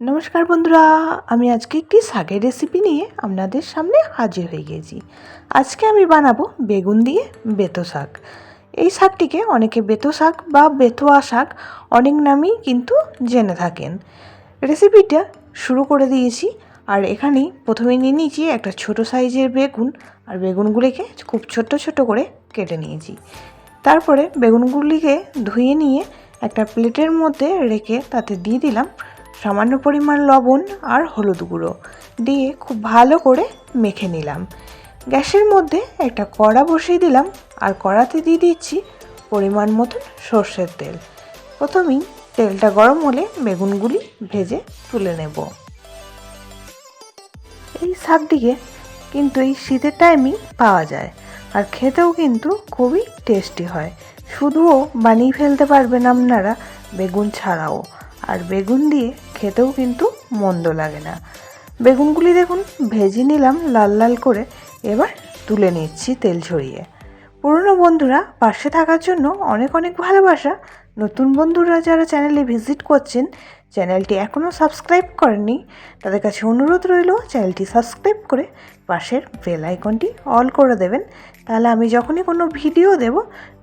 নমস্কার বন্ধুরা, আমি আজকে একটি শাকের রেসিপি নিয়ে আপনাদের সামনে হাজির হয়ে গেছি। আজকে আমি বানাবো বেগুন দিয়ে বেতো শাক। এই শাকটিকে অনেকে বেতো শাক বা বেতোয়া শাক অনেক নামেই কিন্তু জেনে থাকেন। রেসিপিটা শুরু করে দিয়েছি, আর এখানে প্রথমে নিয়ে নিয়েছি একটা ছোট সাইজের বেগুন, আর বেগুনগুলিকে খুব ছোট ছোট করে কেটে নিয়েছি। তারপরে বেগুনগুলিকে ধুয়ে নিয়ে একটা প্লেটের মধ্যে রেখে তাতে দিয়ে দিলাম সামান্য পরিমাণ লবণ আর হলুদ গুঁড়ো দিয়ে খুব ভালো করে মেখে নিলাম। গ্যাসের মধ্যে একটা কড়া বসিয়ে দিলাম আর কড়াতে দিয়ে দিচ্ছি পরিমাণ মতন সর্ষের তেল। প্রথমেই তেলটা গরম হলে বেগুনগুলি ভেজে তুলে নেব। এই শাকটিকে কিন্তু এই শীতের টাইমই পাওয়া যায় আর খেতেও কিন্তু খুবই টেস্টি হয়। শুধুও বানিয়ে ফেলতে পারবেন আপনারা বেগুন ছাড়াও। আর বেগুন দিয়ে খেতেও কিন্তু মন্দ লাগে না। বেগুনগুলি দেখুন, ভেজে নিলাম লাল লাল করে, এবার তুলে নিচ্ছি তেল ছড়িয়ে। পুরনো বন্ধুরা, পাশে থাকার জন্য অনেক অনেক ভালোবাসা। নতুন বন্ধুরা যারা চ্যানেলে ভিজিট করছেন, চ্যানেলটি এখনও সাবস্ক্রাইব করেননি, তাদের কাছে অনুরোধ রইল, চ্যানেলটি সাবস্ক্রাইব করে পাশের বেল আইকনটি অল করে দেবেন। তাহলে আমি যখনই কোনো ভিডিও দেব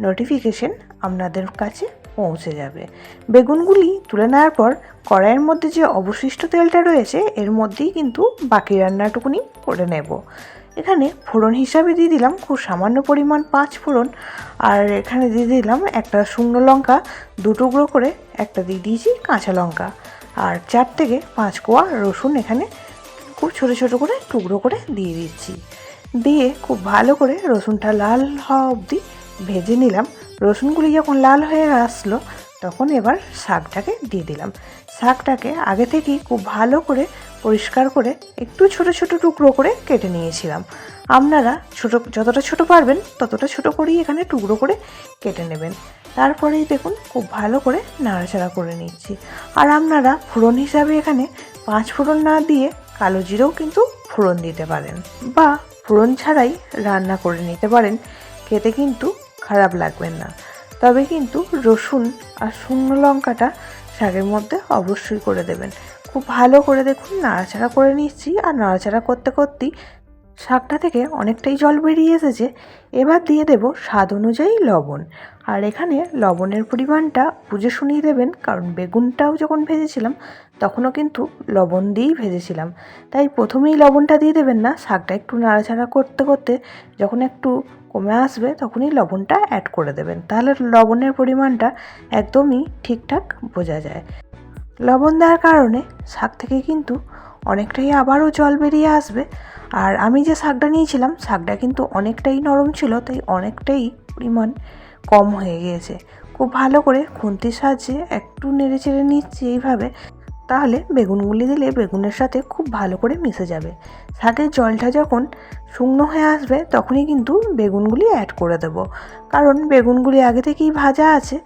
নোটিফিকেশন আপনাদের কাছে পৌঁছে যাবে। বেগুনগুলি তুলে নেওয়ার পর কড়াইয়ের মধ্যে যে অবশিষ্ট তেলটা রয়েছে, এর মধ্যেই কিন্তু বাকি রান্নাটুকুনি করে নেব। এখানে ফোড়ন হিসাবে দিয়ে দিলাম খুব সামান্য পরিমাণ পাঁচ ফোড়ন। আর এখানে দিয়ে দিলাম একটা শুকনো লঙ্কা টুকরো করে একটা দিয়ে দিয়েছি কাঁচা লঙ্কা। আর চার থেকে পাঁচ কোয়া রসুন এখানে খুব ছোটো ছোটো করে টুকরো করে দিয়ে দিচ্ছি। দিয়ে খুব ভালো করে রসুনটা লাল হওয়া অবধি ভেজে নিলাম। রসুনগুলি যখন লাল হয়ে আসলো, তখন এবার শাকটাকে দিয়ে দিলাম। শাকটাকে আগে থেকেই খুব ভালো করে পরিষ্কার করে একটু ছোট ছোট টুকরো করে কেটে নিয়েছিলাম। আপনারা ছোট, যতটা ছোট পারবেন, ততটা ছোট করেই এখানে টুকরো করে কেটে নেবেন। তারপরেই দেখুন, খুব ভালো করে নাড়াচাড়া করে নিচ্ছি। আর আপনারা ফোড়ন হিসাবে এখানে পাঁচ ফোড়ন না দিয়ে কালো জিরেও কিন্তু ফোড়ন দিতে পারেন। বা ফোড়ন ছাড়াই রান্না করে নিতে পারেন। খেতে কিন্তু খারাপ লাগবেন না। তবে কিন্তু রসুন আর শুকনো লঙ্কাটা শাকের মধ্যে অবশ্যই করে দেবেন। খুব ভালো করে দেখুন, নাড়াচাড়া করে নিচ্ছি আর নাড়াচাড়া করতে করতেই শাকটা থেকে অনেকটাই জল বেরিয়ে এসেছে। এবার দিয়ে দেব স্বাদ অনুযায়ী লবণ। আর এখানে লবণের পরিমাণটা বুঝে শুনিয়ে দেবেন, কারণ বেগুনটাও যখন ভেজেছিলাম, তখনও কিন্তু লবণ দিয়েই ভেজেছিলাম। তাই প্রথমেই লবণটা দিয়ে দেবেন না, শাকটা একটু নাড়াচাড়া করতে করতে যখন একটু কমে আসবে, তখনই লবণটা অ্যাড করে দেবেন। তাহলে লবণের পরিমাণটা একদমই ঠিকঠাক বোঝা যায়। লবণ দেওয়ার কারণে শাক থেকে কিন্তু অনেকটাই আবারও জল বেরিয়ে আসবে। আর আমি যে শাকটা নিয়েছিলাম, শাকটা কিন্তু অনেকটাই নরম ছিল, তাই অনেকটাই পরিমাণ কম হয়ে গিয়েছে। খুব ভালো করে খুন্তির সাহায্যে একটু নেড়ে চেড়ে নিচ্ছি এইভাবে। তাহলে বেগুনগুলি দিলে বেগুনের সাথে খুব ভালো করে মিশে যাবে। শাকের জলটা যখন শুকনো হয়ে আসবে, তখনই কিন্তু বেগুনগুলি অ্যাড করে দেব। কারণ বেগুনগুলি আগে থেকেই ভাজা আছে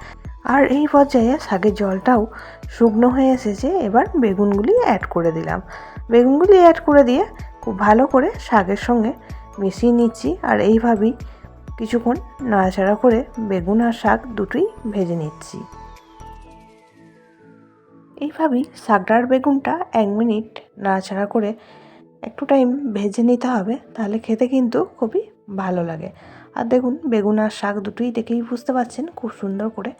আর এই পর্যায়ে শাকের জলটাও শুকনো হয়ে এসেছে। এবার বেগুনগুলি অ্যাড করে দিলাম। বেগুনগুলি অ্যাড করে দিয়ে খুব ভালো করে শাকের সঙ্গে মিশিয়ে নিচ্ছি আর এইভাবেই কিছুক্ষণ নাড়াচাড়া করে বেগুন আর শাক দুটোই ভেজে নিচ্ছি। এইভাবেই শাকটার বেগুনটা এক মিনিট নাড়াচাড়া করে একটু টাইম ভেজে নিতে হবে, তাহলে খেতে কিন্তু খুবই ভালো লাগে। আর দেখুন, বেগুন আর শাক দুটোই দেখেই বুঝতে পারছেন খুব সুন্দর করে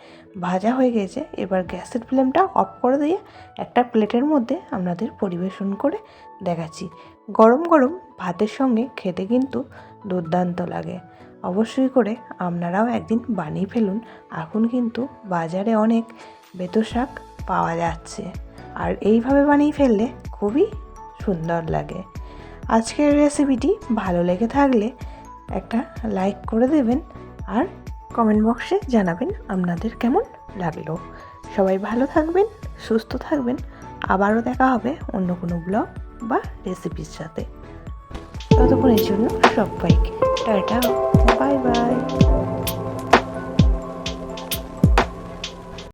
ভাজা হয়ে গেছে। এবার গ্যাসের ফ্লেমটা অফ করে দিয়ে একটা প্লেটের মধ্যে আপনাদের পরিবেশন করে দেখাচ্ছি। গরম গরম ভাতের সঙ্গে খেতে কিন্তু দুর্দান্ত লাগে। অবশ্যই করে আপনারাও একদিন বানিয়ে ফেলুন। এখন কিন্তু বাজারে অনেক বেতো শাক পাওয়া যাচ্ছে। আর এইভাবে বানিয়ে ফেললে খুবই সুন্দর লাগে। আজকের রেসিপিটি ভালো লেগে থাকলে একটা লাইক করে দেবেন আর কমেন্ট বক্সে জানাবেন আপনাদের কেমন লাগল। সবাই ভালো থাকবেন, সুস্থ থাকবেন। আবারও দেখা হবে অন্য কোনো ব্লগ বা রেসিপির সাথে। ততক্ষণের জন্য সবাইকে টাটা বাই বাই